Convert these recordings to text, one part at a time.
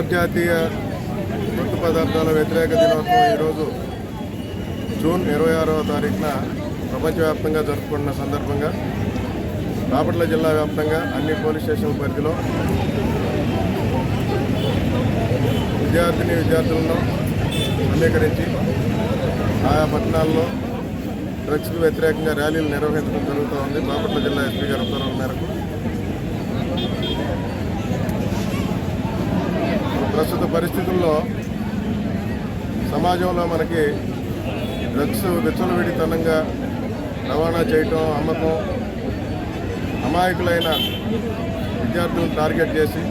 అంతర్జాతీయ మత్తు పదార్థాల వ్యతిరేక దినోత్సవం ఈరోజు జూన్ ఇరవై ఆరవ తారీఖున ప్రపంచవ్యాప్తంగా జరుపుకున్న సందర్భంగా బాపట్ల జిల్లా వ్యాప్తంగా అన్ని పోలీస్ స్టేషన్ల పరిధిలో విద్యార్థిని విద్యార్థులను సమీకరించి ఆయా పట్టణాల్లో డ్రగ్స్కు వ్యతిరేకంగా ర్యాలీలు నిర్వహించడం జరుగుతూ ఉంది బాపట్ల జిల్లా ఎస్పీ గారి ఉత్తర్వుల మేరకు. ప్రస్తుత పరిస్థితుల్లో సమాజంలో మనకి డ్రగ్స్ విచ్చలవిడితనంగా రవాణా చేయటం అమ్మకం అమాయకులైన విద్యార్థులను టార్గెట్ చేసి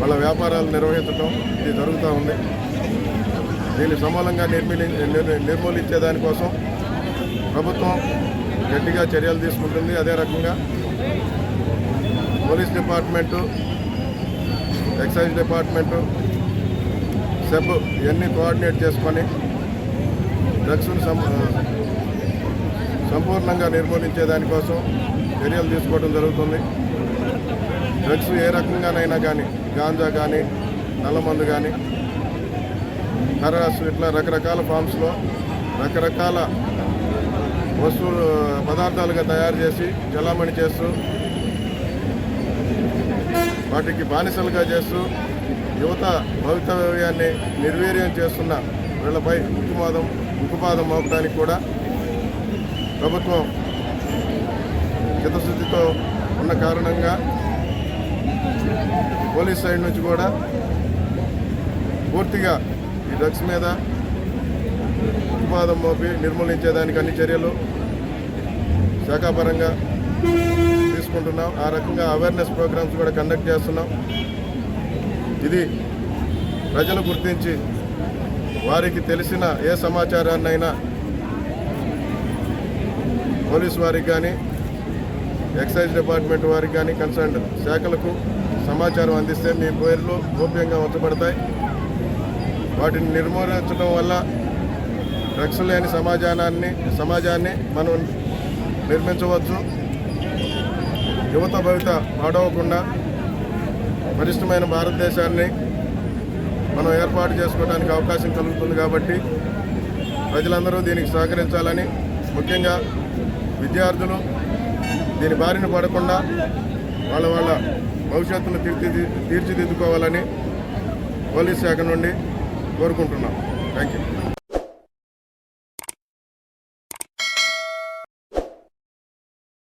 వాళ్ళ వ్యాపారాలు నిర్వహించడం ఇది జరుగుతూ ఉంది. దీన్ని సమూలంగా నిర్మూలి నిర్మూలించే దానికోసం ప్రభుత్వం గట్టిగా చర్యలు తీసుకుంటుంది. అదే రకంగా police department excise department SEB ఇవన్నీ కోఆర్డినేట్ చేసుకొని డ్రగ్స్ను సం సంపూర్ణంగా నిర్మూలించే దానికోసం చర్యలు తీసుకోవడం జరుగుతుంది. డ్రగ్స్ ఏ రకంగానైనా కానీ గాంజా కానీ నల్లమందు కానీ హరాస్ ఇట్లా రకరకాల ఫామ్స్లో రకరకాల వస్తువులు పదార్థాలుగా తయారు చేసి చలామణి చేస్తూ వాటికి బానిసలుగా చేస్తూ యువత భవితవ్యాన్ని నిర్వీర్యం చేస్తున్న వీళ్ళపై ఉక్కుమాదం ఉక్కుపాదం మోపడానికి కూడా ప్రభుత్వం చిత్తశుద్ధితో ఉన్న కారణంగా పోలీస్ సైడ్ నుంచి కూడా పూర్తిగా ఈ డ్రగ్స్ మీద ఉత్పాదం మోపి నిర్మూలించేదానికి అన్ని చర్యలు శాఖాపరంగా తీసుకుంటున్నాం ఆ రకంగా అవేర్నెస్ ప్రోగ్రామ్స్ కూడా కండక్ట్ చేస్తున్నాం. ఇది ప్రజలు గుర్తించి వారికి తెలిసిన ఏ సమాచారాన్నైనా పోలీస్ వారికి కానీ ఎక్సైజ్ డిపార్ట్మెంట్ వారికి కానీ కన్సర్న్ శాఖలకు సమాచారం అందిస్తే మీ పేర్లు గోప్యంగా ఉంచబడతాయి. వాటిని నిర్మూలించడం వల్ల డ్రగ్స్ లేని సమాజానాన్ని సమాజాన్ని మనం నిర్మించవచ్చు. యువత భవిత పాడవకుండా పరిష్టమైన భారతదేశాన్ని మనం ఏర్పాటు చేసుకోవడానికి అవకాశం కలుగుతుంది కాబట్టి ప్రజలందరూ దీనికి సహకరించాలని ముఖ్యంగా విద్యార్థులు దీని బారిన పడకుండా వాళ్ళ వాళ్ళ భవిష్యత్తును తీర్చి తీర్చిదిద్దుకోవాలని పోలీస్ శాఖ నుండి కోరుకుంటున్నాం. Thank you